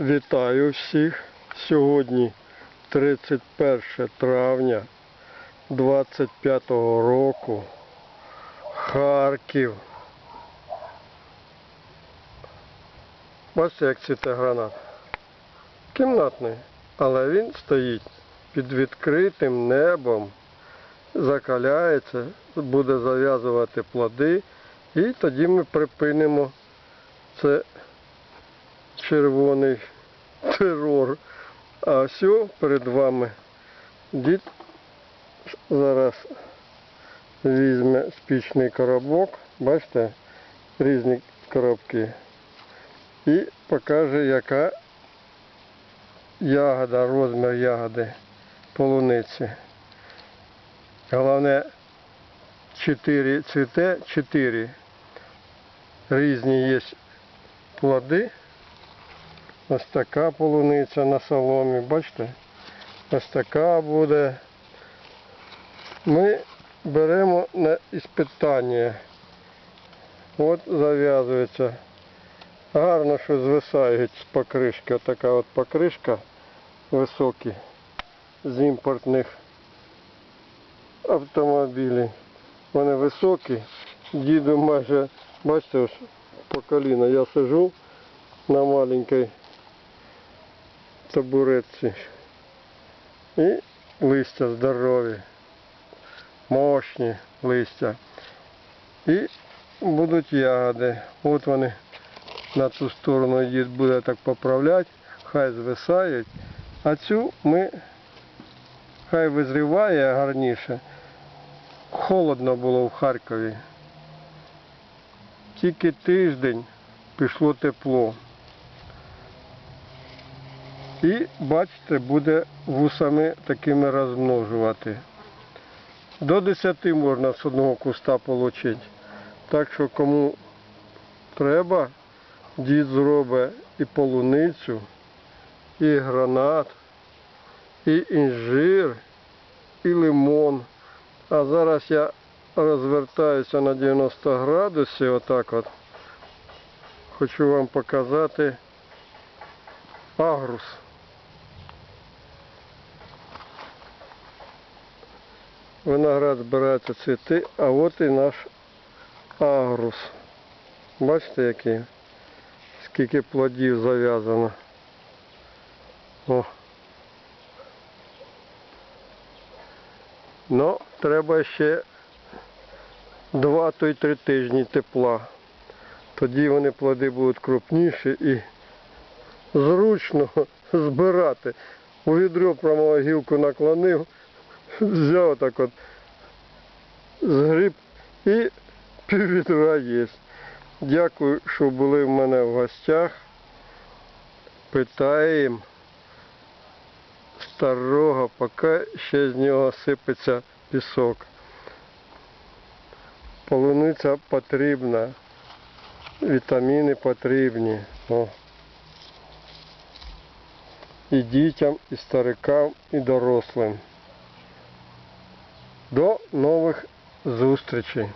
Вітаю всіх. Сьогодні 31 травня 25 року. Харків. Бачите, як цвіте гранат. Кімнатний, але він стоїть під відкритим небом, закаляється, буде зав'язувати плоди, і тоді ми припинимо це червоний терор. А все перед вами дід зараз візьме спічний коробок, бачите, різні коробки, і покаже, яка ягода, розмір ягоди полуниці. Головне, 4 цвіте, 4 різні є плоди. Ось така полуниця на соломі, бачите? Ось така буде. Ми беремо на іспитання. От зав'язується. Гарно, що звисають з покришки. Отака от покришка високі з імпортних автомобілів. Вони високі. Діду майже, бачите, по коліна я сижу на маленькій табуретці. І листя здорові, мощні листя. І будуть ягоди. От вони на ту сторону дід буде так поправляти, хай звисають. А цю ми хай визріває гарніше. Холодно було в Харкові. Тільки тиждень пішло тепло. І бачите, буде вусами такими розмножувати. До 10 можна з одного куста отримати. Так що кому треба, дід зробить і полуницю, і гранат, і інжир, і лимон. А зараз я розвертаюся на 90 градусів, отак от. Хочу вам показати агрус. Виноград збирається цвіти, а от і наш агрус. Бачите, який? Скільки плодів зав'язано. О. Ну, треба ще два то й три тижні тепла. Тоді вони плоди будуть крупніші і зручно збирати. У відро прямо гілку наклонив, взяв так от згріб і піввідра є. Дякую, що були в мене в гостях. Питаємо старого, поки ще з нього сипеться пісок. Полуниця потрібна, вітаміни потрібні. О. І дітям, і старикам, і дорослим. До нових зустрічей.